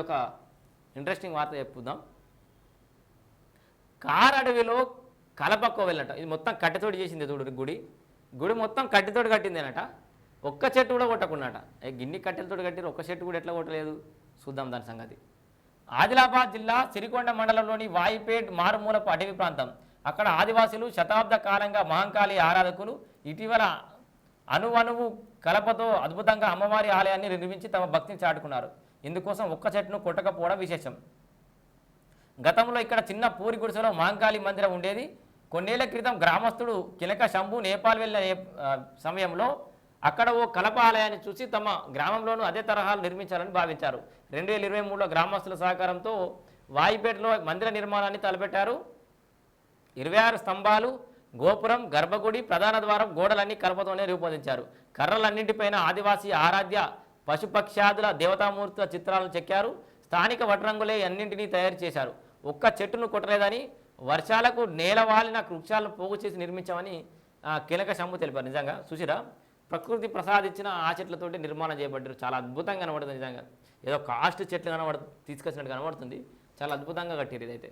ఒక ఇంట్రెస్టింగ్ వార్త చెప్పుదాం. కార్ అడవిలో కలపక్క వెళ్ళట. ఇది మొత్తం కట్టెతోటి చేసింది చూడు గుడి. గుడి మొత్తం కట్టెతోటి కట్టిందేనట. ఒక్క చెట్టు కూడా కొట్టకున్నట ఏ గిన్ని కట్టెలతోటి కట్టిరు ఒక్క చెట్టు కూడా ఎట్లా కొట్టలేదు? చూద్దాం దాని సంగతి. ఆదిలాబాద్ జిల్లా సిరికొండ మండలంలోని వాయిపేట్ మారుమూలపు అటవీ ప్రాంతం. అక్కడ ఆదివాసులు శతాబ్ద కాలంగా మహంకాళి ఆరాధకులు ఇటీవల అణువణువు కలపతో అద్భుతంగా అమ్మవారి ఆలయాన్ని నిర్మించి తమ భక్తిని చాటుకున్నారు. ఇందుకోసం ఒక్క చెట్టును కొట్టకపోవడం విశేషం. గతంలో ఇక్కడ చిన్న పూరి గుడిసెలో మాంకాళి మందిరం ఉండేది. కొన్నేళ్ళ క్రితం గ్రామస్తుడు కిలక శంభు నేపాల్ వెళ్ళిన సమయంలో అక్కడ ఓ కలప ఆలయాన్ని చూసి తమ గ్రామంలోనూ అదే తరహాలు నిర్మించాలని భావించారు. రెండు వేల ఇరవై మూడులో గ్రామస్తుల సహకారంతో వాయిపేటలో మందిర నిర్మాణాన్ని తలపెట్టారు. ఇరవై ఆరు స్తంభాలు గోపురం గర్భగుడి ప్రధాన ద్వారం గోడలన్నీ కలపతోనే రూపొందించారు. కర్రలన్నింటిపైన ఆదివాసీ ఆరాధ్య పశుపక్ష్యాదుల దేవతామూర్తుల చిత్రాలను చెక్కారు. స్థానిక వటరంగులే అన్నింటినీ తయారు చేశారు. ఒక్క చెట్టును కొట్టలేదని వర్షాలకు నేలవాలిన వృక్షాలను పోగు చేసి నిర్మించామని ఆ, కీలక శంభు తెలిపారు. నిజంగా సుశీరా ప్రకృతి ప్రసాదించిన ఆ చెట్లతోటి నిర్మాణం చేయబడ్డారు. చాలా అద్భుతంగా కనబడుతుంది నిజంగా. ఏదో కాస్ట్ చెట్లు కనబడు తీసుకొచ్చినట్టు కనబడుతుంది. చాలా అద్భుతంగా కట్టారు ఇదైతే.